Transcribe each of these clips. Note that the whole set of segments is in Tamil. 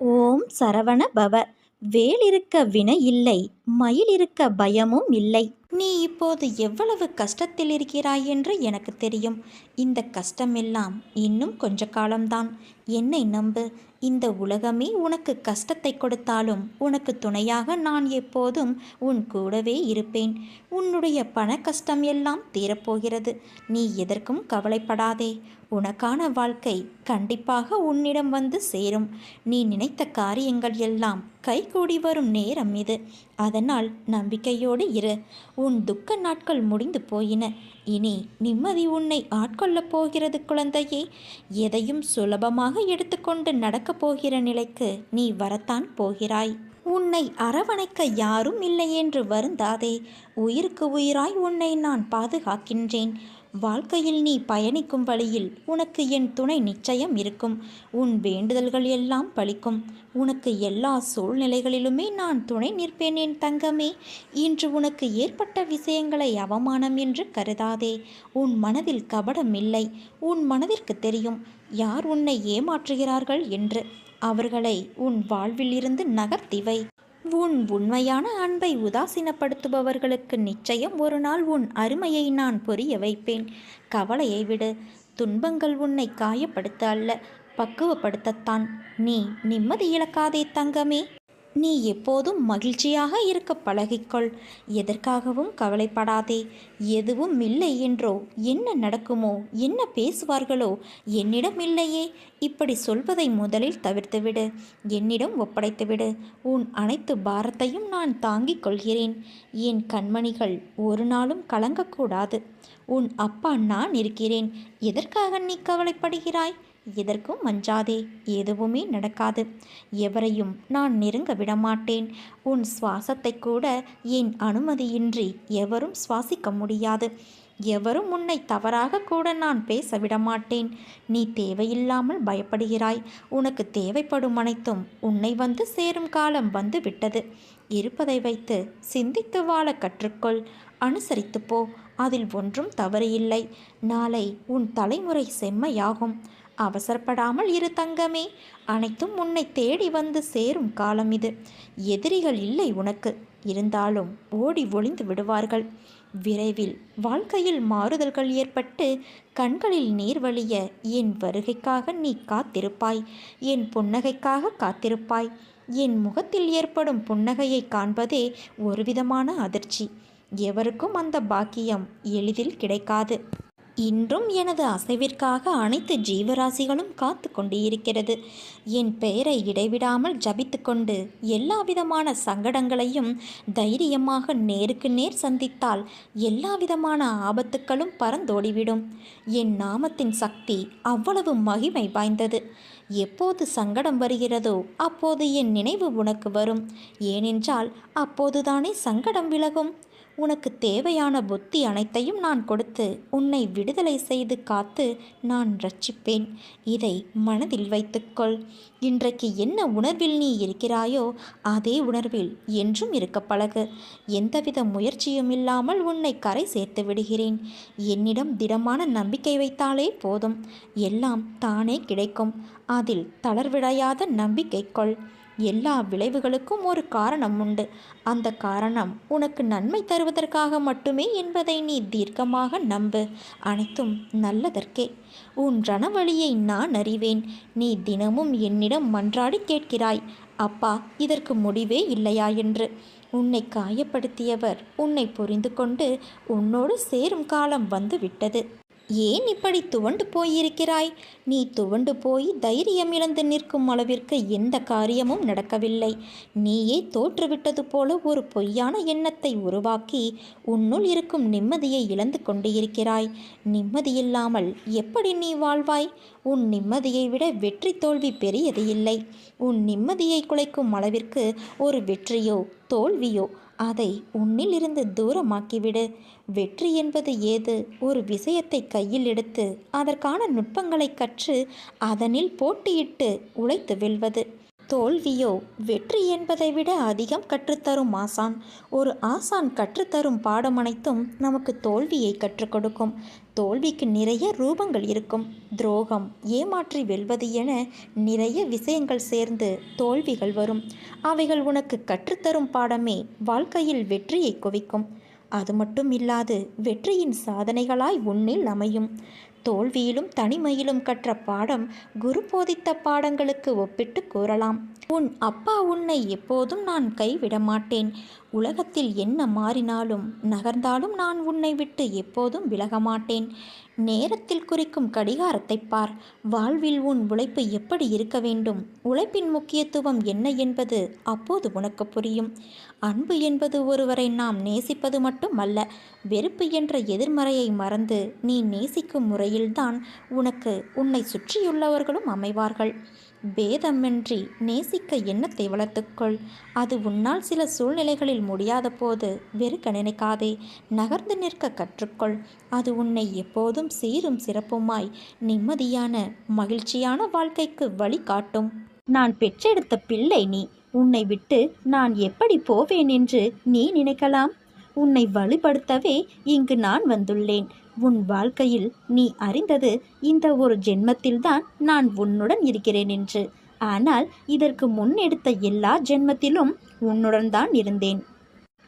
ஓம் சரவண பவ. வேல் இருக்க வினை இல்லை மயில் இருக்க பயமும் இல்லை. நீ இப்போது எவ்வளவு கஷ்டத்தில் இருக்கிறாய் என்று எனக்கு தெரியும். இந்த கஷ்டமெல்லாம் இன்னும் கொஞ்ச காலம்தான். என்னை நம்பு இந்த உலகமே உனக்கு கஷ்டத்தை கொடுத்தாலும் உனக்கு துணையாக நான் எப்போதும் உன் கூடவே இருப்பேன். உன்னுடைய பண கஷ்டம் எல்லாம் தீரப்போகிறது. நீ எதற்கும் கவலைப்படாதே. உனக்கான வாழ்க்கை கண்டிப்பாக உன்னிடம் வந்து சேரும். நீ நினைத்த காரியங்கள் எல்லாம் கைகூடி வரும் நேரம் இது. அதனால் நம்பிக்கையோடு இரு. உன் துக்க நாட்கள் முடிந்து போயின. இனி நிம்மதி உன்னை ஆட்கொள்ளப் போகிறது குழந்தையே. எதையும் சுலபமாக எடுத்துக்கொண்டு நடக்கப் போகிற நிலைக்கு நீ வரத்தான் போகிறாய். உன்னை அரவணைக்க யாரும் இல்லை என்று வருந்தாதே. உயிருக்கு உயிராய் உன்னை நான் பாதுகாக்கின்றேன். வாழ்க்கையில் நீ பயணிக்கும் வழியில் உனக்கு என் துணை நிச்சயம் இருக்கும். உன் வேண்டுதல்கள் எல்லாம் பலிக்கும் உனக்கு எல்லா சூழ்நிலைகளிலுமே நான் துணை நிற்பேன் என் தங்கமே. இன்று உனக்கு ஏற்பட்ட விஷயங்களை அவமானம் என்று கருதாதே. உன் மனதில் கபடம் இல்லை. உன் மனதிற்கு தெரியும் யார் உன்னை ஏமாற்றுகிறார்கள் என்று. அவர்களை உன் வாழ்வில் இருந்து நகர்த்திவை உன் உண்மையான அன்பை உதாசீனப்படுத்துபவர்களுக்கு நிச்சயம் ஒரு நாள் உன் அருமையை நான் புரிய வைப்பேன். கவலையை விடு. துன்பங்கள் உன்னை காயப்படுத்த அல்ல பக்குவப்படுத்தத்தான். நீ நிம்மதி இழக்காதே தங்கமே. நீ எப்போதும் மகிழ்ச்சியாக இருக்க பழகிக்கொள். எதற்காகவும் கவலைப்படாதே. எதுவும் இல்லை என்றோ என்ன நடக்குமோ என்ன பேசுவார்களோ என்னிடம் இல்லையே. இப்படி சொல்வதை முதலில் தவிர்த்துவிடு. என்னிடம் ஒப்படைத்துவிடு. உன் அனைத்து பாரத்தையும் நான் தாங்கிக் கொள்கிறேன். என் கண்மணிகள் ஒரு நாளும் கலங்கக்கூடாது. உன் அப்பா நான் இருக்கிறேன். எதற்காக நீ கவலைப்படுகிறாய்? எதற்கும் மஞ்சாதே எதுவுமே நடக்காது. எவரையும் நான் நெருங்க விடமாட்டேன். உன் சுவாசத்தை கூட என் அனுமதியின்றி எவரும் சுவாசிக்க முடியாது. எவரும் உன்னை தவறாக கூட நான் பேச விடமாட்டேன். நீ தேவையில்லாமல் பயப்படுகிறாய். உனக்கு தேவைப்படும் அனைத்தும் உன்னை வந்து சேரும் காலம் வந்து விட்டது. இருப்பதை வைத்து சிந்தித்து வாழ கற்றுக்கொள். அனுசரித்து போ. அதில் ஒன்றும் தவறு இல்லை. நாளை உன் தலைமுறை செம்மையாகும். அவசரப்படாமல் இரு தங்கமே. அனைத்தும் உன்னை தேடி வந்து சேரும் காலம் இது. எதிரிகள் இல்லை உனக்கு. இருந்தாலும் ஓடி ஒளிந்து விடுவார்கள். விரைவில் வாழ்க்கையில் மாறுதல்கள் ஏற்பட்டு கண்களில் நீர் வழிய என் வருகைக்காக நீ காத்திருப்பாய். என் புன்னகைக்காக காத்திருப்பாய். என் முகத்தில் ஏற்படும் புன்னகையை காண்பதே ஒருவிதமான அதிர்ச்சி. எவருக்கும் அந்த பாக்கியம் எளிதில் கிடைக்காது. இன்றும் எனது அசைவிற்காக அனைத்து ஜீவராசிகளும் காத்து கொண்டு இருக்கிறது என் பெயரை இடைவிடாமல் ஜபித்து கொண்டு எல்லா விதமான சங்கடங்களையும் தைரியமாக நேருக்கு நேர் சந்தித்தால் எல்லா விதமான ஆபத்துக்களும் பறந்தோடிவிடும். என் நாமத்தின் சக்தி அவ்வளவு மகிமை வாய்ந்தது. எப்போது சங்கடம் வருகிறதோ அப்போது என் நினைவு உனக்கு வரும். ஏனென்றால் அப்போதுதானே சங்கடம் விலகும். உனக்கு தேவையான புத்தி அனைத்தையும் நான் கொடுத்து உன்னை விடுதலை செய்து காத்து நான் ரட்சிப்பேன். இதை மனதில் வைத்துக்கொள். இன்றைக்கு என்ன உணர்வில் நீ இருக்கிறாயோ அதே உணர்வில் என்றும் இருக்க பழகு. எந்தவித முயற்சியும் இல்லாமல் உன்னை கரை சேர்த்து விடுகிறேன். என்னிடம் திடமான நம்பிக்கை வைத்தாலே போதும். எல்லாம் தானே கிடைக்கும். அதில் தளர்விடையாத நம்பிக்கை கொள். எல்லா விளைவுகளுக்கும் ஒரு காரணம் உண்டு. அந்த காரணம் உனக்கு நன்மை தருவதற்காக மட்டுமே என்பதை நீ தீர்க்கமாக நம்பு. அனைத்தும் நல்லதற்கே. உன் ரணவழியை நான் அறிவேன். நீ தினமும் என்னிடம் மன்றாடி கேட்கிறாய். அப்பா இதற்கு முடிவே இல்லையா என்று. உன்னை காயப்படுத்தியவர் உன்னை புரிந்து கொண்டு உன்னோடு சேரும் காலம் வந்து விட்டது. ஏன் இப்படி துவண்டு போயிருக்கிறாய்? நீ துவண்டு போய் தைரியம் இழந்து நிற்கும் அளவிற்கு எந்த காரியமும் நடக்கவில்லை. நீயே தோற்றுவிட்டது போல ஒரு பொய்யான எண்ணத்தை உருவாக்கி உன்னுள் இருக்கும் நிம்மதியை இழந்து கொண்டு இருக்கிறாய் நிம்மதியில்லாமல் எப்படி நீ வாழ்வாய்? உன் நிம்மதியை விட வெற்றி தோல்வி பெரியது இல்லை. உன் நிம்மதியை குலைக்கும் அளவிற்கு ஒரு வெற்றியோ தோல்வியோ அதை உன்னிலிருந்து தூரமாக்கிவிடு. வெற்றி என்பது ஏது? ஒரு விஷயத்தை கையில் எடுத்து அதற்கான நுட்பங்களை கற்று அதனில் போட்டியிட்டு உழைத்து வெல்வது. தோல்வியோ வெற்றி என்பதை விட அதிகம் கற்றுத்தரும் ஆசான். ஒரு ஆசான் கற்றுத்தரும் பாடம் அனைத்தும் நமக்கு தோல்வியை கற்றுக் கொடுக்கும். தோல்விக்கு நிறைய ரூபங்கள் இருக்கும். துரோகம் ஏமாற்றி வெல்வது என நிறைய விஷயங்கள் சேர்ந்து தோல்விகள் வரும். அவைகள் உனக்கு கற்றுத்தரும் பாடமே வாழ்க்கையில் வெற்றியை குவிக்கும். அது மட்டும் இல்லாது வெற்றியின் சாதனைகளாய் உன்னில் அமையும். தோல்வியிலும் தனிமையிலும் கற்ற பாடம் குரு போதித்த பாடங்களுக்கு ஒப்பிட்டு கூறலாம். உன் அப்பா உன்னை எப்போதும் நான் கைவிட மாட்டேன். உலகத்தில் என்ன மாறினாலும் நகர்ந்தாலும் நான் உன்னை விட்டு எப்போதும் விலக மாட்டேன். நேரத்தில் குறிக்கும் கடிகாரத்தை பார். வாழ்வில் உன் உழைப்பு எப்படி இருக்க வேண்டும்? உழைப்பின் முக்கியத்துவம் என்ன என்பது அப்போது உனக்கு புரியும். அன்பு என்பது ஒருவரை நாம் நேசிப்பது மட்டுமல்ல வெறுப்பு என்ற எதிர்மறையை மறந்து நீ நேசிக்கும் முறையில்தான் உனக்கு உன்னை சுற்றியுள்ளவர்களும் அமைவார்கள். பேதமின்றி நேசிக்க எண்ணத்தை வளர்த்துக்கொள். அது உன்னால் சில சூழ்நிலைகளில் முடியாத போது வெறுக்க நினைக்காதே. நகர்ந்து நிற்க கற்றுக்கொள். அது உன்னை எப்போதும் சீரும் சிறப்புமாய் நிம்மதியான மகிழ்ச்சியான வாழ்க்கைக்கு வழிகாட்டும் நான் பெற்றெடுத்த பிள்ளை நீ. உன்னை விட்டு நான் எப்படி போவேன் என்று நீ நினைக்கலாம்? உன்னை வலுப்படுத்தவே இங்கு நான் வந்துள்ளேன். உன் வாழ்க்கையில் நீ அறிந்தது இந்த ஒரு ஜென்மத்தில்தான் நான் உன்னுடன் இருக்கிறேன் என்று. ஆனால் இதற்கு முன் எடுத்த எல்லா ஜென்மத்திலும் உன்னுடன் தான் இருந்தேன்.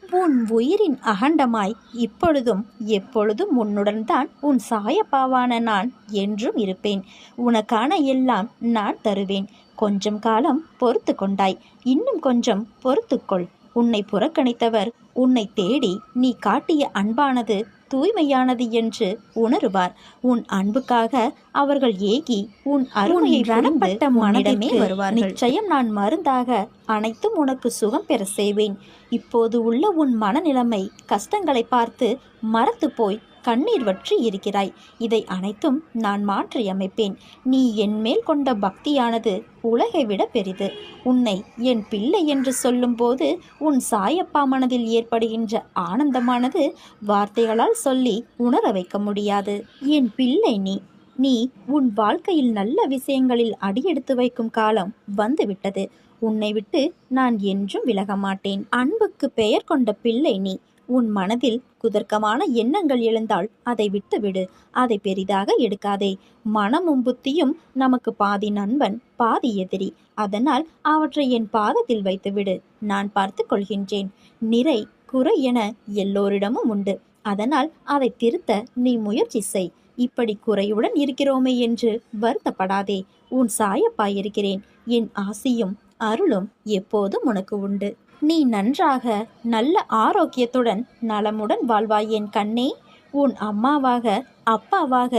உன் உயிரின் அகண்டமாய் இப்பொழுதும் எப்பொழுதும் உன்னுடன் தான் உன் சாயப்பாவான நான் என்றும் இருப்பேன். உனக்கான எல்லாம் நான் தருவேன். கொஞ்சம் காலம் பொறுத்து கொண்டாய். இன்னும் கொஞ்சம் பொறுத்துக்கொள் உன்னை புறக்கணித்தவர் உன்னை தேடி நீ காட்டிய அன்பானது தூய்மையானது என்று உணருவார். உன் அன்புக்காக அவர்கள் ஏகி உன் அருமையை ரணப்பட்ட மனதிடமே வருவார் நிச்சயம் நான் மருந்தாக அனைத்தும் உனக்கு சுகம் பெற செய்வேன். இப்போது உள்ள உன் மனநிலைமை கஷ்டங்களை பார்த்து மறத்து போய் கண்ணீர் வற்றி இருக்கிறாய். இதை அனைத்தும் நான் மாற்றியமைப்பேன். நீ என் மேல் கொண்ட பக்தியானது உலகை விட பெரிது. உன்னை என் பிள்ளை என்று சொல்லும்போது உன் சாயப்பா மனதில் ஏற்படுகின்ற ஆனந்தமானது வார்த்தைகளால் சொல்லி உணர வைக்க முடியாது. என் பிள்ளை நீ. நீ உன் வாழ்க்கையில் நல்ல விஷயங்களில் அடியெடுத்து வைக்கும் காலம் வந்துவிட்டது. உன்னை விட்டு நான் என்றும் விலக மாட்டேன் அன்புக்கு பெயர் கொண்ட பிள்ளை நீ. உன் மனதில் குதர்க்கமான எண்ணங்கள் எழுந்தால் அதை விட்டுவிடு. அதை பெரிதாக எடுக்காதே. மனமும் புத்தியும் நமக்கு பாதி நண்பன் பாதி எதிரி. அதனால் அவற்றை என் பாதத்தில் வைத்துவிடு. நான் பார்த்து கொள்கின்றேன். நிறை குறை என எல்லோரிடமும் உண்டு. அதனால் அதை திருத்த நீ முயற்சி செய். இப்படி குறையுடன் இருக்கிறோமே என்று வருத்தப்படாதே. உன் சாயப்பாயிருக்கிறேன். என் ஆசியும் அருளும் எப்போதும் உனக்கு உண்டு. நீ நன்றாக நல்ல ஆரோக்கியத்துடன் நலமுடன் வாழ்வாய் என் கண்ணே. உன் அம்மாவாக அப்பாவாக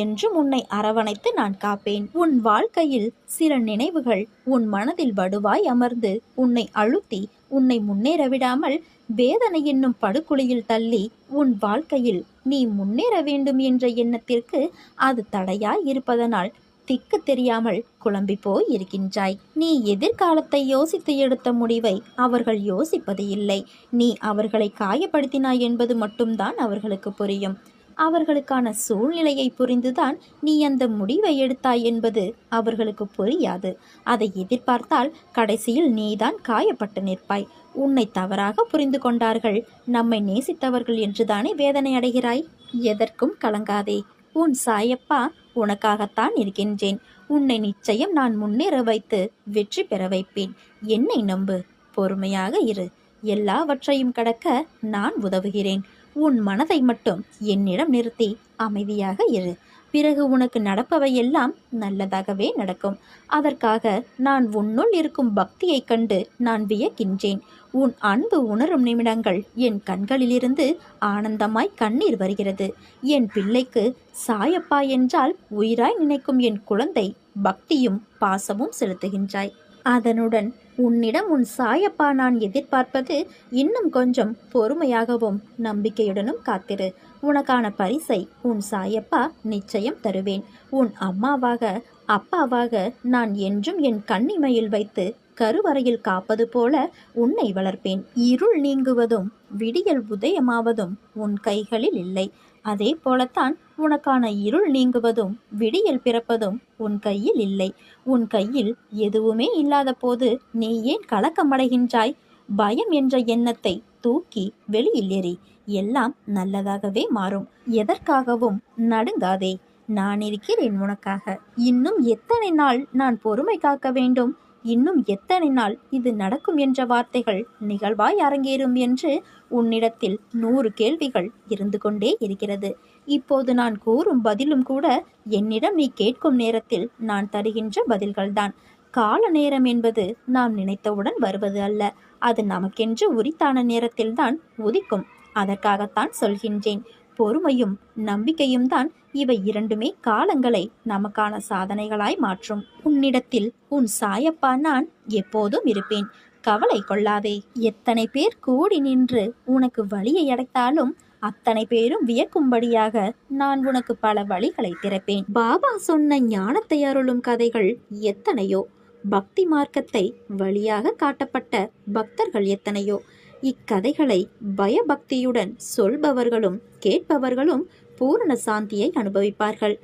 என்றும் உன்னை அரவணைத்து நான் காப்பேன். உன் வாழ்க்கையில் சில நினைவுகள் உன் மனதில் வடுவாய் அமர்ந்து உன்னை அழுத்தி உன்னை முன்னேற விடாமல் வேதனை என்னும் படுகொலியில் தள்ளி உன் வாழ்க்கையில் நீ முன்னேற வேண்டும் என்ற எண்ணத்திற்கு அது தடையாய் இருப்பதனால் திக்கு தெரியாமல் குழம்பி போய் இருக்கின்றாய். நீ எதிர்காலத்தை யோசித்து எடுத்த முடிவை அவர்கள் யோசிப்பது இல்லை. நீ அவர்களை காயப்படுத்தினாய் என்பது மட்டும்தான் அவர்களுக்கு புரியும். அவர்களுக்கான சூழ்நிலையை புரிந்துதான் நீ அந்த முடிவை எடுத்தாய் என்பது அவர்களுக்கு புரியாது. அதை எதிர்பார்த்தால் கடைசியில் நீதான் காயப்பட்டு நிற்பாய். உன்னை தவறாக புரிந்து கொண்டார்கள் நம்மை நேசித்தவர்கள் என்றுதானே வேதனை அடைகிறாய்? எதற்கும் கலங்காதே. உன் சாயப்பா உனக்காகத்தான் இருக்கின்றேன். உன்னை நிச்சயம் நான் முன்னேற வைத்து வெற்றி பெற வைப்பேன். என்னை நம்பு. பொறுமையாக இரு. எல்லாவற்றையும் கடக்க நான் உதவுகிறேன். உன் மனதை மட்டும் என்னிடம் நிறுத்தி அமைதியாக இரு. பிறகு உனக்கு நடப்பவையெல்லாம் நல்லதாகவே நடக்கும். அதற்காக நான் உன்னுள் இருக்கும் பக்தியைக் கண்டு நான் வியக்கின்றேன். உன் அன்பு உணரும் நிமிடங்கள் என் கண்களிலிருந்து ஆனந்தமாய் கண்ணீர் வருகிறது. என் பிள்ளைக்கு சாயப்பா என்றால் உயிராய் நினைக்கும் என் குழந்தை பக்தியும் பாசமும் செலுத்துகின்றாய். அதனுடன் உன்னிடம் உன் சாயப்பா நான் எதிர்பார்ப்பது இன்னும் கொஞ்சம் பொறுமையாகவும் நம்பிக்கையுடனும் காத்திரு. உனக்கான பரிசை உன் சாயப்பா நிச்சயம் தருவேன். உன் அம்மாவாக அப்பாவாக நான் என்றும் என் கண்ணிமையில் வைத்து கருவறையில் காப்பது போல உன்னை வளர்ப்பேன். இருள் நீங்குவதும் விடியல் உதயமாவதும் உன் கைகளில் இல்லை. அதே போலத்தான் உனக்கான இருள் நீங்குவதும் விடியல் பிறப்பதும் உன் கையில் இல்லை. உன் கையில் எதுவுமே இல்லாத போது நீ ஏன் கலக்கமடைகின்றாய்? பயம் என்ற எண்ணத்தை தூக்கி வெளியில் எறி எல்லாம் நல்லதாகவே மாறும். எதற்காகவும் நடுங்காதே. நான் இருக்கிறேன் உனக்காக. இன்னும் எத்தனை நாள் நான் பொறுமை காக்க வேண்டும்? இன்னும் எத்தனை நாள் இது நடக்கும் என்ற வார்த்தைகள் நிகழ்வாய் அரங்கேறும் என்று உன்னிடத்தில் நூறு கேள்விகள் இருந்து கொண்டே இருக்கிறது. இப்போது நான் கூறும் பதிலும் கூட என்னிடம் நீ கேட்கும் நேரத்தில் நான் தருகின்ற பதில்கள்தான். கால நேரம் என்பது நாம் நினைத்தவுடன் வருவது அல்ல. அது நமக்கென்று உரித்தான நேரத்தில்தான் உதிக்கும். அதற்காகத்தான் சொல்கின்றேன். பொறுமையும் நம்பிக்கையும் தான் இவை இரண்டுமே காலங்களை நமக்கான சாதனைகளாய் மாற்றும். உன்னிடத்தில் உன் சாயப்பா நான் எப்போதும் இருப்பேன். கவலை கொள்ளாதே. எத்தனை பேர் கூடி நின்று உனக்கு வழியை அடைத்தாலும் அத்தனை பேரும் வியக்கும்படியாக நான் உனக்கு பல வழிகளை திறப்பேன். பாபா சொன்ன ஞானத்தை அருளும் கதைகள் எத்தனையோ? பக்தி மார்க்கத்தை வழியாக காட்டப்பட்ட பக்தர்கள் எத்தனையோ? இக்கதைகளை பயபக்தியுடன் சொல்பவர்களும் கேட்பவர்களும் பூரண சாந்தியை அனுபவிப்பார்கள்.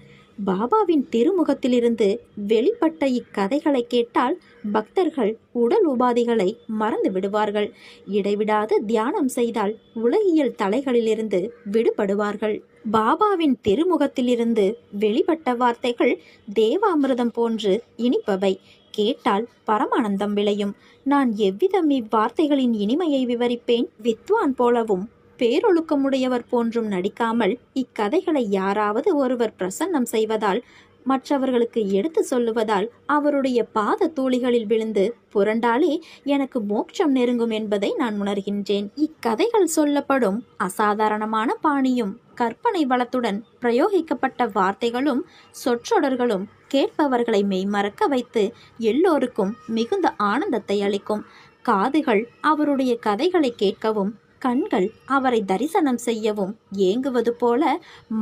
பாபாவின் திருமுகத்திலிருந்து வெளிப்பட்ட இக்கதைகளை கேட்டால் பக்தர்கள் உடல் உபாதிகளை மறந்து விடுவார்கள். இடைவிடாது தியானம் செய்தால் உலகியல் தலைகளிலிருந்து விடுபடுவார்கள். பாபாவின் திருமுகத்திலிருந்து வெளிப்பட்ட வார்த்தைகள் தேவாமிர்தம் போன்று இனிப்பவை. கேட்டால் பரமானந்தம் விளையும். நான் எவ்விதம் இவ்வார்த்தைகளின் இனிமையை விவரிப்பேன்? வித்வான் போலவும் பேரொழுக்கமுடையவர் போன்றும் நடிக்காமல் இக்கதைகளை யாராவது ஒருவர் பிரசன்னம் செய்வதால் மற்றவர்களுக்கு எடுத்து சொல்லுவதால் அவருடைய பாத தூளிகளில் விழுந்து புரண்டாலே எனக்கு மோட்சம் நெருங்கும் என்பதை நான் உணர்கின்றேன். இக்கதைகள் சொல்லப்படும் அசாதாரணமான பாணியும் கற்பனை வளத்துடன் பிரயோகிக்கப்பட்ட வார்த்தைகளும் சொற்றொடர்களும் கேட்பவர்களை மெய்மறக்க வைத்து எல்லோருக்கும் மிகுந்த ஆனந்தத்தை அளிக்கும். காதுகள் அவருடைய கதைகளை கேட்கவும் கண்கள் அவரை தரிசனம் செய்யவும் ஏங்குவது போல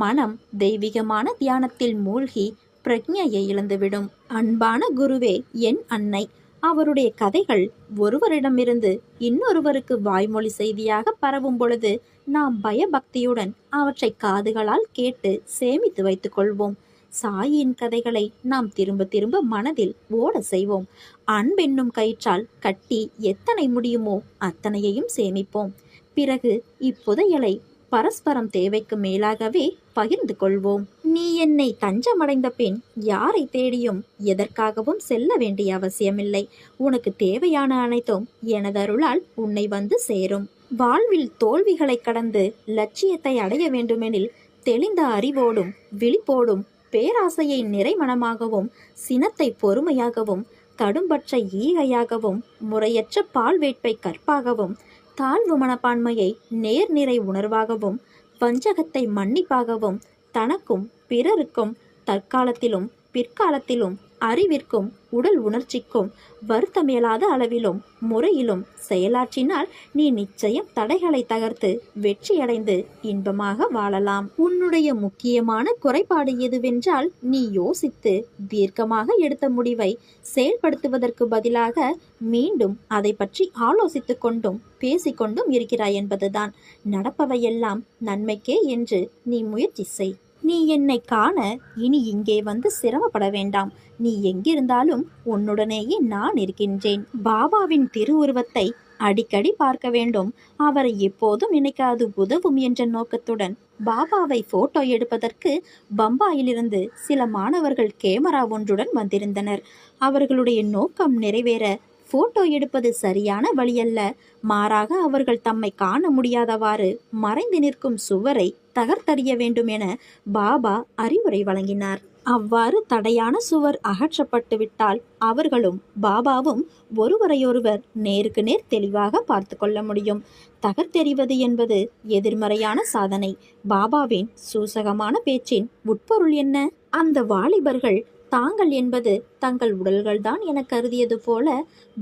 மனம் தெய்வீகமான தியானத்தில் மூழ்கி பிரக்ஞையை இழந்துவிடும். அன்பான குருவே என் அன்னை அவருடைய கதைகள் ஒருவரிடமிருந்து இன்னொருவருக்கு வாய்மொழி செய்தியாக பரவும் பொழுது நாம் பயபக்தியுடன் அவற்றை காதுகளால் கேட்டு சேமித்து வைத்துக் கொள்வோம். சாயின் கதைகளை நாம் திரும்ப திரும்ப மனதில் ஓட செய்வோம். அன்பென்னும் கயிற்றால் கட்டி எத்தனை முடியுமோ அத்தனையையும் சேமிப்போம். பிறகு இப்புதையலை பரஸ்பரம் தேவைக்கு மேலாகவே பகிர்ந்து கொள்வோம். நீ என்னை தஞ்சமடைந்த பின் யாரை தேடியும் எதற்காகவும் செல்ல வேண்டிய அவசியமில்லை. உனக்கு தேவையான அனைத்தும் எனதருளால் உன்னை வந்து சேரும். வாழ்வில் தோல்விகளை கடந்து லட்சியத்தை அடைய வேண்டுமெனில் தெளிந்த அறிவோடும் விழிப்போடும் பேராசையை நிறைமணமாகவும் சினத்தை பொறுமையாகவும் கடும்பற்ற ஈகையாகவும் முறையற்ற பால் வேட்பை கற்பாகவும் தாழ்வு மனப்பான்மையை நேர்நிறை உணர்வாகவும் வஞ்சகத்தை மன்னிப்பாகவும் தனக்கும் பிறருக்கும் தற்காலத்திலும் பிற்காலத்திலும் அறிவிற்கும் உடல் உணர்ச்சிக்கும் வருத்தமியலாத அளவிலும் முறையிலும் செயலாற்றினால் நீ நிச்சயம் தடைகளை தகர்த்து வெற்றியடைந்து இன்பமாக வாழலாம். உன்னுடைய முக்கியமான குறைபாடு எதுவென்றால் நீ யோசித்து தீர்க்கமாக எடுத்த முடிவை செயல்படுத்துவதற்கு பதிலாக மீண்டும் அதை பற்றி ஆலோசித்து கொண்டும் பேசிக்கொண்டும் இருக்கிறாய் என்பதுதான். நடப்பவையெல்லாம் நன்மைக்கே என்று நீ முயற்சி செய். நீ என்னை காண இனி இங்கே வந்து சிரமப்பட வேண்டாம். நீ எங்கிருந்தாலும் உன்னுடனேயே நான் இருக்கின்றேன். பாபாவின் திருவுருவத்தை அடிக்கடி பார்க்க வேண்டும். அவரை எப்போதும் நினைக்காது உதவும் என்ற நோக்கத்துடன் பாபாவை போட்டோ எடுப்பதற்கு பம்பாயிலிருந்து சில மாணவர்கள் கேமரா ஒன்றுடன் வந்திருந்தனர். அவர்களுடைய நோக்கம் நிறைவேற போட்டோ எடுப்பது சரியான வழியல்ல. மாறாக அவர்கள் தம்மை காண முடியாதவாறு மறைந்து நிற்கும் சுவரை தகர்த்தறிய வேண்டும் என பாபா அறிவுரை வழங்கினார். அவ்வாறு தடையான சுவர் அகற்றப்பட்டு விட்டால் அவர்களும் பாபாவும் ஒருவரையொருவர் நேருக்கு நேர் தெளிவாக பார்த்து கொள்ள முடியும். தகர்த்தெறிவது என்பது எதிர்மறையான சாதனை. பாபாவின் சூசகமான பேச்சின் உட்பொருள் என்ன? அந்த வாலிபர்கள் தாங்கள் என்பது தங்கள் உடல்கள்தான் என கருதியது போல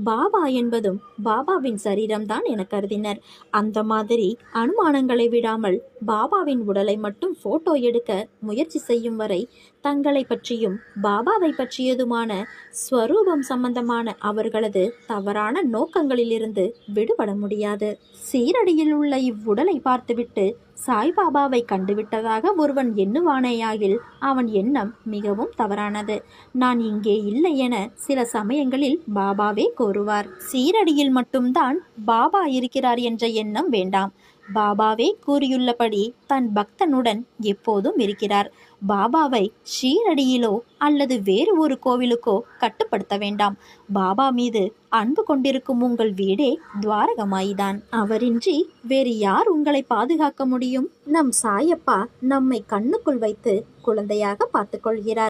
பாபா என்பதும் பாபாவின் சரீரம்தான் என கருதினர். அந்த மாதிரி அனுமானங்களை விடாமல் பாபாவின் உடலை மட்டும் போட்டோ எடுக்க முயற்சி செய்யும் வரை தங்களை பற்றியும் பாபாவை பற்றியதுமான ஸ்வரூபம் சம்பந்தமான அவர்களது தவறான நோக்கங்களிலிருந்து விடுபட முடியாது. சீரடியில் உள்ள இவ்வுடலை பார்த்துவிட்டு சாய்பாபாவை கண்டுவிட்டதாக ஒருவன் எண்ணுவானேயாகில் அவன் எண்ணம் மிகவும் தவறானது. நான் இங்கே இல்லை என சில சமயங்களில் பாபாவே கூறுவார். சீரடியில் மட்டும்தான் பாபா இருக்கிறார் என்ற எண்ணம் வேண்டாம். பாபாவே கூறியுள்ளபடி தன் பக்தனுடன் எப்போதும் இருக்கிறார். பாபாவை ஷீரடியிலோ அல்லது வேறு ஒரு கோவிலுக்கோ கட்டுப்படுத்த வேண்டாம். பாபா மீது அன்பு கொண்டிருக்கும் உங்கள் வீடே துவாரகமாய்தான். அவரின்றி வேறு யார் உங்களை பாதுகாக்க முடியும்? நம் சாயப்பா நம்மை கண்ணுக்குள் வைத்து குழந்தையாக பார்த்துக்கொள்கிறார்.